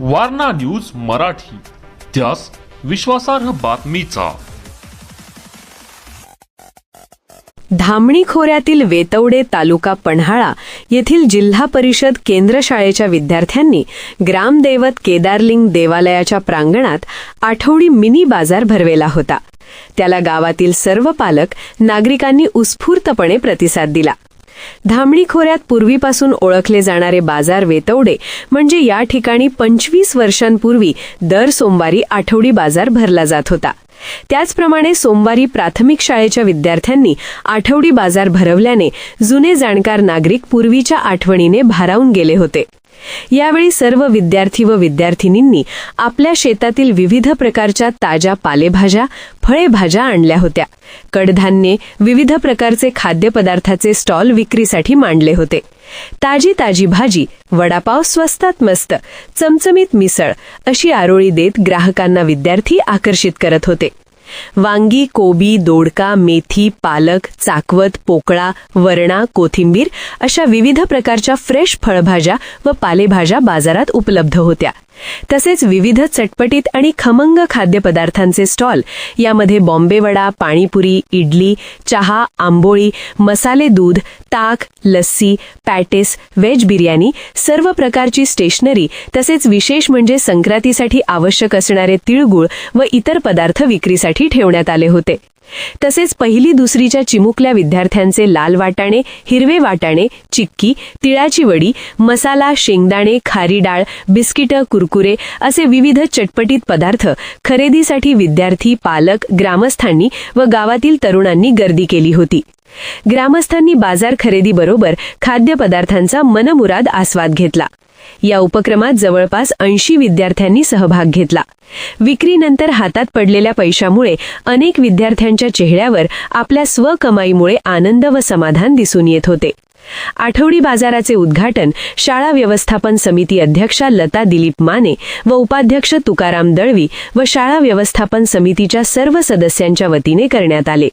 Warna news Marathi त्यास विश्वासार्ह बातमीचा. धामणी खोऱ्यातील वेतवडे तालुका पन्हाळा येथील जिल्हा परिषद केंद्र शाळेच्या विद्यार्थ्यांनी ग्रामदैवत केदारलिंग देवालयाच्या प्रांगणात आठवडी मिनी बाजार भरवेला होता. त्याला गावातील सर्व पालक नागरिकांनी उत्स्फूर्तपणे प्रतिसाद दिला. धामणी खोऱ्यात पूर्वीपासून ओळखले जाणारे बाजार वेतवडे म्हणजे या ठिकाणी पंचवीस वर्षांपूर्वी दर सोमवारी आठवडी बाजार भरला जात होता. त्याचप्रमाणे सोमवारी प्राथमिक शाळेच्या विद्यार्थ्यांनी आठवडी बाजार भरवल्याने जुने जाणकार नागरिक पूर्वीच्या आठवणीने भारावून गेले होते. यावेळी सर्व विद्यार्थी व विद्यार्थिनींनी आपल्या शेतातील विविध प्रकारच्या ताज्या पालेभाज्या फळेभाज्या आणल्या होत्या. कडधान्ये विविध प्रकारचे खाद्यपदार्थाचे स्टॉल विक्रीसाठी मांडले होते. ताजी ताजी भाजी वडापाव स्वस्तात मस्त चमचमीत मिसळ अशी आरोळी देत ग्राहकांना विद्यार्थी आकर्षित करत होते. वांगी कोबी दोडका मेथी पालक चाकवत पोकळा वरणा कोथिंबीर अशा विविध प्रकारच्या फ्रेश फळभाज्या व पालेभाज्या बाजारात उपलब्ध होत्या. तसेच विविध चटपटीत आणि खमंग खाद्यपदार्थांचे स्टॉल यामध्ये बॉम्बे वडा पाणीपुरी इडली चहा आंबोळी मसाले दूध ताक लस्सी पॅटेस व्हेज बिर्याणी सर्व प्रकारची स्टेशनरी तसेच विशेष म्हणजे संक्रांतीसाठी आवश्यक असणारे तिळगुळ व इतर पदार्थ विक्रीसाठी ठेवण्यात आले होते. तसेच पहिली दुसरीच्या चिमुकल्या विद्यार्थ्यांचे लाल वाटाणे हिरवे वाटाणे चिक्की तिळाची वडी मसाला शेंगदाणे खारी डाळ बिस्किटं कुरकुरे असे विविध चटपटीत पदार्थ खरेदीसाठी विद्यार्थी पालक ग्रामस्थांनी व गावातील तरुणांनी गर्दी केली होती. ग्रामस्थांनी बाजार खरेदीबरोबर खाद्यपदार्थांचा मनमुराद आस्वाद घेतला. या उपक्रमात जवळपास ऐंशी विद्यार्थ्यांनी सहभाग घेतला. विक्रीनंतर हातात पडलेल्या पैशामुळे अनेक विद्यार्थ्यांच्या चेहऱ्यावर आपल्या स्वकमाईमुळे आनंद व समाधान दिसून येत होते. आठवडी बाजाराचे उद्घाटन शाळा व्यवस्थापन समिती अध्यक्षा लता दिलीप माने व उपाध्यक्ष तुकाराम दळवी व शाळा व्यवस्थापन समितीच्या सर्व सदस्यांच्या वतीने करण्यात आले.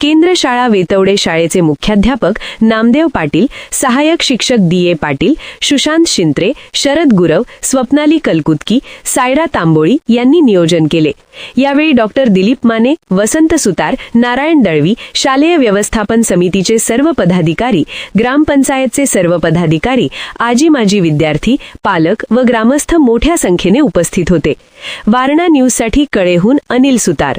केंद्र शाळा वेतवडे शाळेचे मुख्याध्यापक नामदेव पाटील सहाय्यक शिक्षक डी ए पाटील सुशांत शिंत्रे शरद गुरव स्वप्नाली कलकुतकी सायरा तांबोळी यांनी नियोजन केले. यावेळी डॉक्टर दिलीप माने वसंत सुतार नारायण दळवी शालेय व्यवस्थापन समितीचे सर्व पदाधिकारी ग्रामपंचायतचे सर्व पदाधिकारी आजी माजी विद्यार्थी पालक व ग्रामस्थ मोठ्या संख्येने उपस्थित होते. वारणा न्यूजसाठी कळेहून अनिल सुतार.